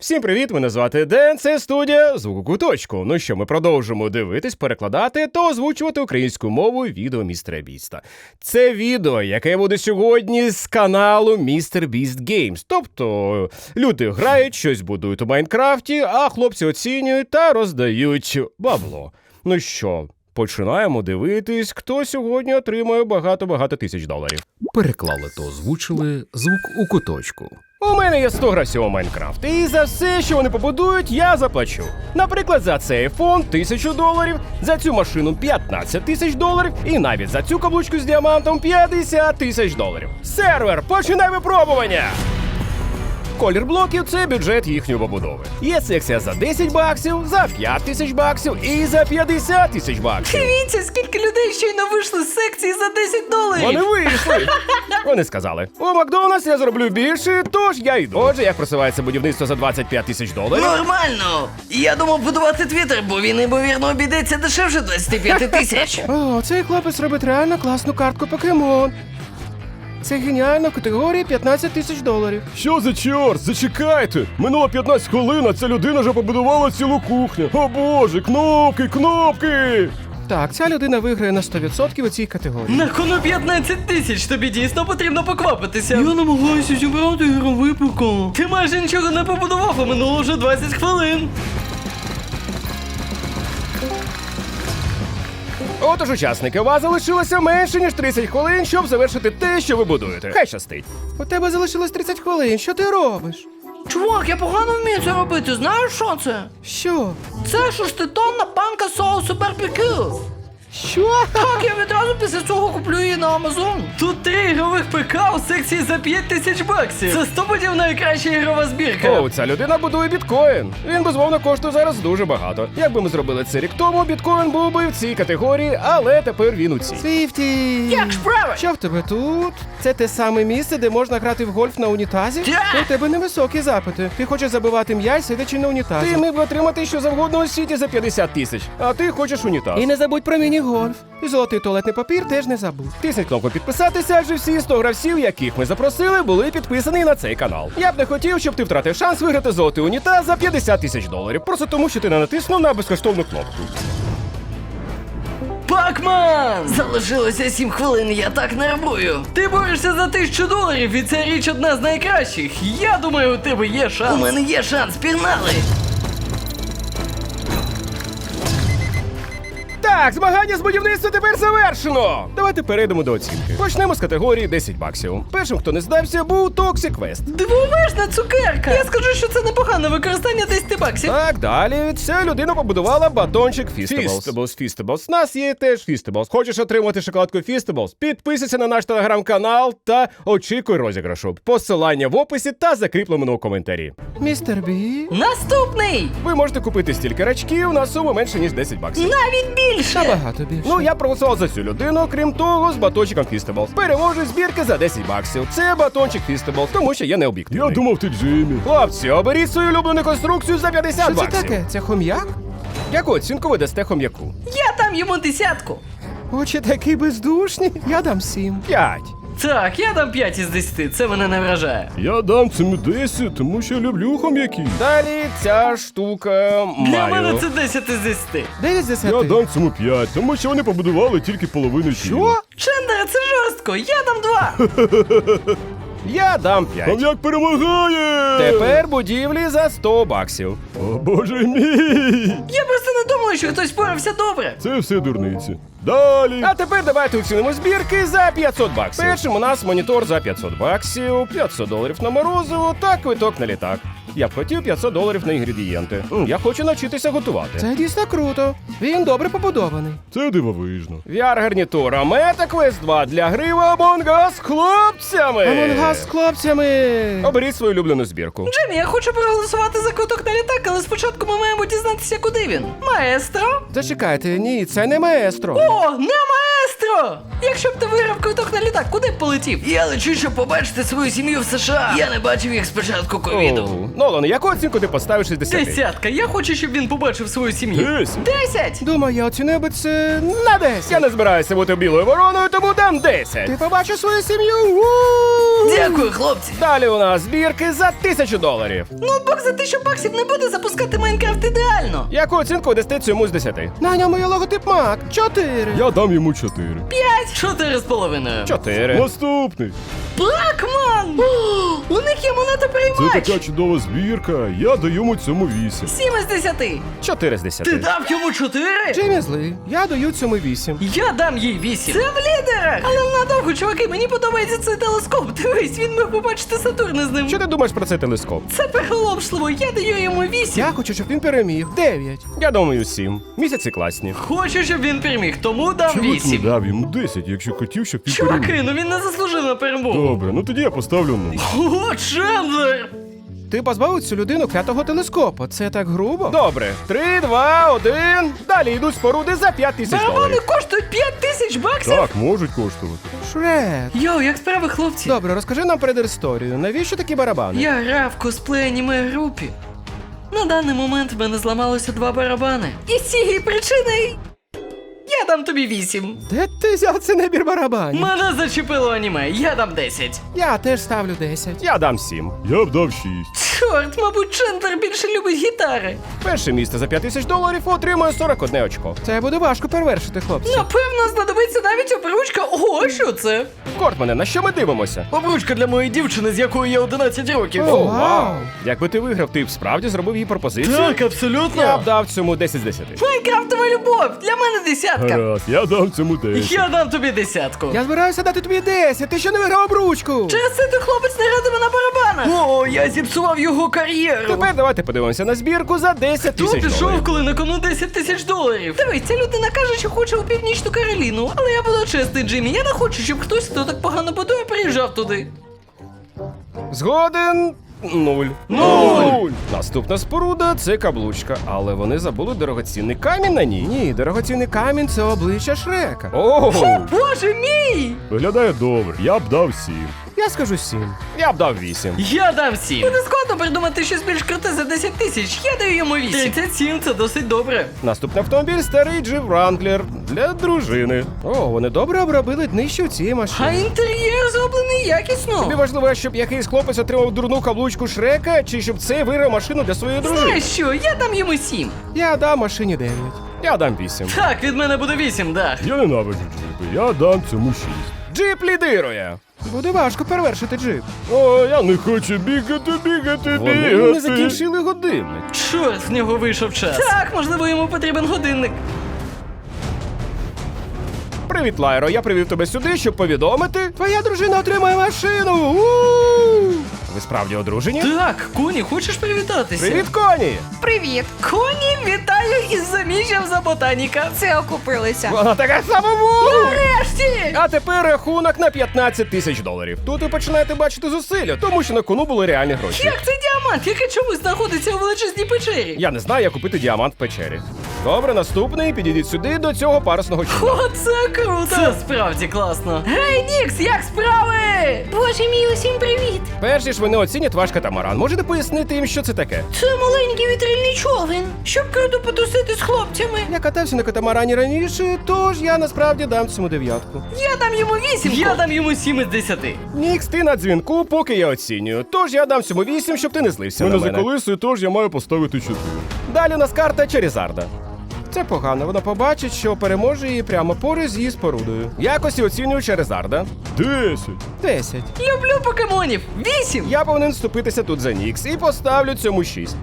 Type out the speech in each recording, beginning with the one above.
Всім привіт! Мене звати Ден. Це студія звуку куточку. Ну що, ми продовжимо дивитись, перекладати та озвучувати українською мовою відео містера Біста. Це відео, яке буде сьогодні з каналу Mr. Beast Games. Тобто люди грають, щось будують у Майнкрафті, а хлопці оцінюють та роздають бабло. Ну що, починаємо дивитись, хто сьогодні отримує багато-багато тисяч доларів. Переклали та озвучили звук у куточку. У мене є 100 гравців у Майнкрафт, і за все, що вони побудують, я заплачу. Наприклад, за цей айфон 1000 доларів, за цю машину 15 тисяч доларів, і навіть за цю каблучку з діамантом 50 тисяч доларів. Сервер, починай випробування! Колір блоків це бюджет їхньої побудови. Є секція за 10 баксів, за 5 тисяч баксів і за 50 тисяч баксів. Дивіться, скільки людей щойно вийшли з секції за 10 доларів. Вони вийшли. Вони сказали: у Макдональдс я зроблю більше, тож я йду. Отже, як просувається будівництво за 25 тисяч доларів. Нормально. Я думав будувати твіттер, бо він ймовірно обійдеться дешевше 25 тисяч. О, цей хлопець робить реально класну картку покемон. Це геніально в категорії 15 тисяч доларів. Що за чорт? Зачекайте! Минуло 15 хвилин, а ця людина вже побудувала цілу кухню. О боже, кнопки, кнопки! Так, ця людина виграє на 100% у цій категорії. На кону 15 тисяч, тобі дійсно потрібно поквапитися. Я намагаюся зібрати ігровий прикол. Ти майже нічого не побудував, а минуло вже 20 хвилин. Отож, учасники, у вас залишилося менше ніж 30 хвилин, щоб завершити те, що ви будуєте. Хай щастить. У тебе залишилось 30 хвилин. Що ти робиш? Чувак, я погано вмію це робити. Знаєш що це? Що? Це шеститонна банка соусу барбекю. Що? Так, я відразу після цього куплю її на Амазон. Тут три ігрових ПК у секції за 5 тисяч баксів. Це 100 будів найкраща ігрова збірка. О, ця людина будує біткоін. Він безумовно коштує зараз дуже багато. Якби ми зробили це рік тому, біткоін був би в цій категорії, але тепер він у цій. Свіфті! Як справи? Що в тебе тут? Це те саме місце, де можна грати в гольф на унітазі? Так. У тебе невисокі запити. Ти хочеш забивати м'яч, сидячи на унітазі. Ти міг би отримати що завгодно у світі за 50 тисяч, а ти хочеш унітаз. І не забудь про міні-гольф. І золотий туалетний папір теж не забудь. Тисніть кнопку підписатися, адже всі 100 гравців, яких ми запросили, були підписані на цей канал. Я б не хотів, щоб ти втратив шанс виграти золотий унітаз за 50 тисяч доларів, просто тому, що ти не натиснув на безкоштовну кнопку. Пакман! Залишилося 7 хвилин, я так нервую. Ти борешся за тисячу доларів, і ця річ одна з найкращих. Я думаю, у тебе є шанс. У мене є шанс, пігнали! Так, змагання з будівництва тепер завершено. Давайте перейдемо до оцінки. Почнемо з категорії 10 баксів. Першим, хто не здався, був Toxic Quest. Дивовижна цукерка! Я скажу, що це непогане використання 10 баксів. Так, далі ця людина побудувала батончик. Feastables, Feastables. У нас є теж Feastables. Хочеш отримати шоколадку Feastables? Підписуйся на наш телеграм-канал та очікуй розіграшу. Посилання в описі та закріпленому у коментарі. Містер Бі. Наступний! Ви можете купити стільки рачків на суму менше, ніж 10 баксів. Навіть більше! Набагато більше. Ну, я проголосував за цю людину, крім того, з батончиком Feastables. Переможу збірки за 10 баксів. Це батончик Feastables, тому що я не об'єктивний. Я думав, ти Джиммі. Хлопці, оберіть свою улюблену конструкцію за 50 Що це баксів. таке? Це хом'як? Яку оцінку ви дасте хом'яку? Я дам йому десятку. Очі такі бездушні. Я дам сім. 5. Так, я дам 5 із 10, це мене не вражає. Я дам цьому 10, тому що люблю хом'яки. Далі ця штука Для маю. мене це 10 із 10. Дев'ять з Я десяти. дам цьому 5, тому що вони побудували тільки половину тіла. Чендер, це жорстко, я дам 2. Я дам 5. Хом'як перемагає! Тепер будівлі за 100 баксів. О боже мій! Я просто не думаю, що хтось впорався добре. Це все дурниці. Далі! А тепер давайте оцінимо збірки за 500 баксів. Першим у нас монітор за 500 баксів, 500 доларів на морозиво та квиток на літак. Я б хотів 500 доларів на інгредієнти. М, Я хочу навчитися готувати. Це дійсно круто. Він добре побудований. Це дивовижно. VR-гарнітура Meta Quest 2 для гри в Among Us з хлопцями. Амонгас з хлопцями. Оберіть свою улюблену збірку. Джиммі, я хочу проголосувати за квиток на літак, але спочатку ми маємо дізнатися, куди він. Маестро? Зачекайте, ні, це не маестро. О, не маестро! Що? Якщо б ти виграв квиток на літак, куди б полетів? Я лечу, щоб побачити свою сім'ю в США. Я не бачив їх з початку ковіду. Нолан, яку оцінку ти поставиш із 10? Десятка. Я хочу, щоб він побачив свою сім'ю. Десять. Десять! Думаю, я оцінив би це на 10. Я не збираюся бути білою вороною, тому дам 10. Ти побачив свою сім'ю? У! Дякую, хлопці. Далі у нас збірки за тисячу доларів. Ноутбук за тисячу баксів не буде запускати Майнкрафт ідеально. Яку оцінку дасте цьому з 10? На ньому є логотип Мак. Чотири. Я дам йому чотири. П'ять, чотири з половиною. Чотири. Наступний. Пакман! О, У них є монета Це приймач. така чудова збірка. Я даю йому цьому вісім. Сім із десяти. 4 з 10. Ти дав йому чотири? Джиммі злий. Я даю цьому вісім. Я дам їй вісім. Це в лідерах! Але надовго, чуваки, мені подобається цей телескоп. Дивись, він міг побачити Сатурн з ним. Що ти думаєш про цей телескоп? Це приголомшливо, я даю йому вісім. Я хочу, щоб він переміг. Дев'ять. Я думаю, 7. Місяці класні. Хочу, щоб він переміг, тому дам Чого ти не вісім. дав йому десять, якщо хотів, щоб він переміг? Чуваки, ну він не заслужив на перемогу. Добре, ну тоді я поставлю нуль. О, Чендлер! Ти позбавив цю людину клятого телескопа. Це так грубо. Добре. 3, 2, 1. Далі йдуть споруди за 5 тисяч Барабани доларів. коштують 5 тисяч баксів? Так, можуть коштувати. Шрек. Йоу, як справи, хлопці? Добре, розкажи нам передісторію. Навіщо такі барабани? Я грав в косплей аніме групі. На даний момент в мене зламалося два барабани. І з цієї причини. Я дам тобі вісім. Де ти взяв цей набір барабанів? Мене зачепило аніме, я дам 10. Я теж ставлю 10. Я дам 7. Я б дав шість. Чорт, мабуть, Чендлер більше любить гітари. Перше місце за 5 тисяч доларів отримує 41 очко. Це буде важко перевершити, хлопці. Напевно, знадобиться навіть обручка. О, що це? Кортмане, на що ми дивимося? Обручка для моєї дівчини, з якою я 11 років. О, вау. Якби ти виграв, ти б справді зробив їй пропозицію? Так, абсолютно. Я б дав цьому 10 з 10. Майнкрафтова любов, для мене десятка. Раз, я дам цьому десять. Я дам тобі десятку. Я збираюся дати тобі 10, ти ще не виграв обручку. Через це ти хлопець не ради на барабанах. О, я зіпсував його кар'єру. Тепер давайте подивимося на збірку за 10 Хто тисяч пішов, доларів. коли на кону 10 тисяч доларів? Дивись, ця людина каже, що хоче у північну Кароліну, але я буду чесний, Джиммі. Я не хочу, щоб хтось, хто так погано будує, приїжджав туди. Згоден. Нуль. Нуль. Наступна споруда це каблучка, але вони забули дорогоцінний камінь на ній. Ні, дорогоцінний камінь це обличчя Шрека. О, Боже мій! Виглядає добре, я б дав сім. Я скажу 7. я б дав 8. Я дам 7. Буде складно придумати щось більш круте за 10 тисяч. Я даю йому 8. 37 це досить добре. Наступний автомобіль старий Джив Ранглер для дружини. О, вони добре обробили днище в цій А інтер'єр зроблений якісно. Тобі важливо, щоб якийсь хлопець отримав дурну каблучку Шрека, чи щоб цей виграв машину для своєї дружини. Знаєш що, я дам йому 7. Я дам машині 9. Я дам 8. Так, від мене буде 8, да. Я ненавиджу джипи, я дам цьому шість. Джип лідирує. Буде важко перевершити джип. О, я не хочу бігати, бігати, Вони бігати. не закінчили годинник. Що з нього вийшов час. Так, можливо, йому потрібен годинник. Привіт, Лайро. Я привів тебе сюди, щоб повідомити. Твоя дружина отримає машину. У! Ви справді одружені? Так, Коні, хочеш привітатися? Привіт, коні! Привіт! Коні, вітаю із заміжжям за ботаніка. Це окупилися. Вона така сама була! Нарешті! А тепер рахунок на 15 тисяч доларів. Тут ви починаєте бачити зусилля, тому що на кону були реальні гроші. Як це діамант, який чомусь знаходиться у величезній печері? Я не знаю, як купити діамант в печері. Добре, наступний. Підійдіть сюди до цього парусного човна. О, це круто! Це справді класно. Гей, Нікс, як справи? Боже мій, усім привіт! Перш ніж вони оцінять ваш катамаран, можете пояснити їм, що це таке? Це маленький вітрильний човен, щоб круто потусити з хлопцями. Я катався на катамарані раніше, тож я насправді дам цьому дев'ятку. Я дам йому 8, я дам йому 7 із 10. Нікс, ти на дзвінку, поки я оцінюю. Тож я дам цьому 8, щоб ти не злився Мене на мене. заколисує, тож я маю поставити чотири. Далі у нас карта Черізарда. Це погано, вона побачить, що переможе її прямо поруч з її спорудою. Якості оцінюю Черезарда. Десять. 10. Люблю покемонів. Вісім. Я повинен вступитися тут за Нікс і поставлю цьому 6.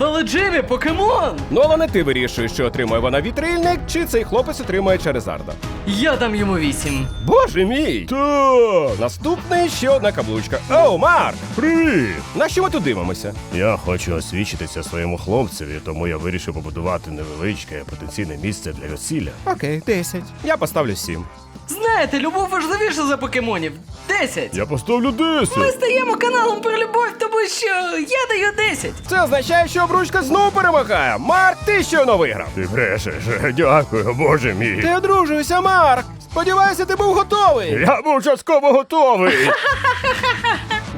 Але Джиммі, покемон! Нолане, ти вирішуєш, що отримує вона вітрильник, чи цей хлопець отримує Черезарда. Я дам йому 8. Боже мій! Так. Наступний ще одна каблучка. Оу, Марк! Привіт! На що ми тут дивимося? Я хочу освічитися своєму хлопцеві, тому я вирішив побудувати невеличке потенційне місце для весілля. Окей, 10. Я поставлю 7. Знаєте, любов важливіша за покемонів. 10. Я поставлю Ми стаємо каналом про любов, тому що я даю 10. Це означає, що обручка знову перемагає. Марк, ти щойно виграв. Ти брешеш. Дякую, боже мій. Ти одружуйся, Марк! Сподіваюся, ти був готовий. Я був частково готовий.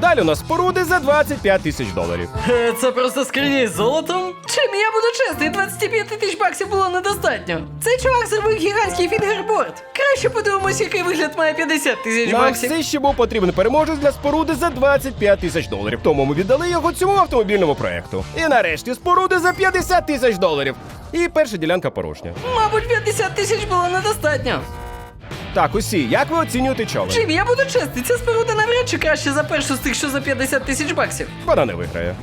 Далі у нас споруди за 25 тисяч доларів. Е, Це просто скрині з золотом. Чим я буду чесний, 25 тисяч баксів було недостатньо. Цей чувак зробив гігантський фінгерборд. Краще подивимось, який вигляд має 50 тисяч Нам баксів. все ще був потрібен переможець для споруди за 25 тисяч доларів. Тому ми віддали його цьому автомобільному проекту. І нарешті споруди за 50 тисяч доларів. І перша ділянка порожня. Мабуть, 50 тисяч було недостатньо. Так, усі, як ви оцінюєте човен? Джим, я буду чесний, ця споруда навряд чи краще за першу з тих, що за 50 тисяч баксів. Вона не виграє.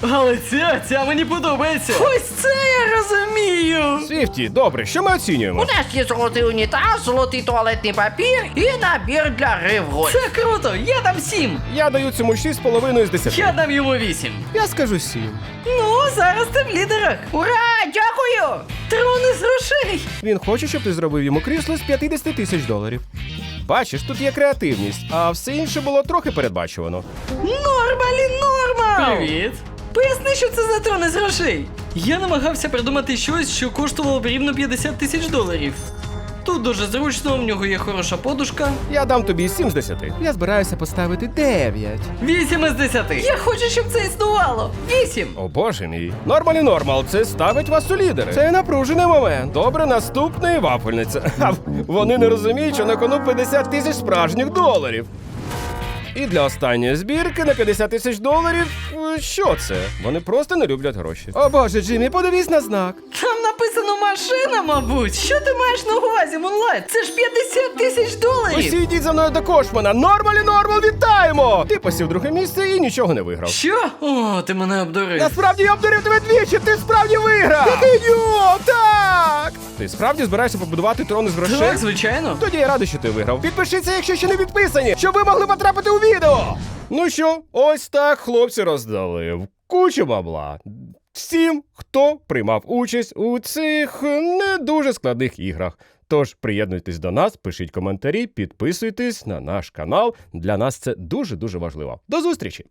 Але ця, ця мені подобається. Ось це я розумію. Свіфті, добре, що ми оцінюємо? У нас є золотий унітаз, золотий туалетний папір і набір для гри. Це круто, я дам 7. Я даю цьому 6,5 з 10. Я дам йому 8. Я скажу 7. Ну, зараз ти в лідерах. Ура! Дякую! Трони з грошей. Він хоче, щоб ти зробив йому крісло з 50 тисяч доларів. Бачиш, тут є креативність, а все інше було трохи передбачувано. Нормалі норма! Привіт. Поясни, що це за трони з грошей. Я намагався придумати щось, що коштувало б рівно 50 тисяч доларів. Тут дуже зручно, в нього є хороша подушка. Я дам тобі 7 з 10. Я збираюся поставити 9. 8 із 10. Я хочу, щоб це існувало. 8. О боже мій. Нормалі нормал, це ставить вас у лідери. Це напружений момент. Добре, наступний вафельниця. Ха, Вони не розуміють, що на кону 50 тисяч справжніх доларів. І для останньої збірки на 50 тисяч доларів. е, Що це? Вони просто не люблять гроші. О боже, Джиммі, подивись на знак. Там машина, мабуть. Що ти маєш на увазі, Мунлайт? Це ж 50 тисяч доларів. Усі йдіть за мною до Кошмана. Нормалі нормал, вітаємо! Ти посів друге місце і нічого не виграв. Що? О, ти мене обдурив. Насправді я обдурив тебе двічі, ти справді виграв! Який ідіот, так! Ти справді збираєшся побудувати трон із грошей? Так, звичайно. Тоді я радий, що ти виграв. Підпишіться, якщо ще не підписані, щоб ви могли потрапити у відео. Ну що, ось так хлопці роздали кучу бабла. Всім, хто приймав участь у цих не дуже складних іграх. Тож приєднуйтесь до нас, пишіть коментарі, підписуйтесь на наш канал. Для нас це дуже дуже важливо. До зустрічі!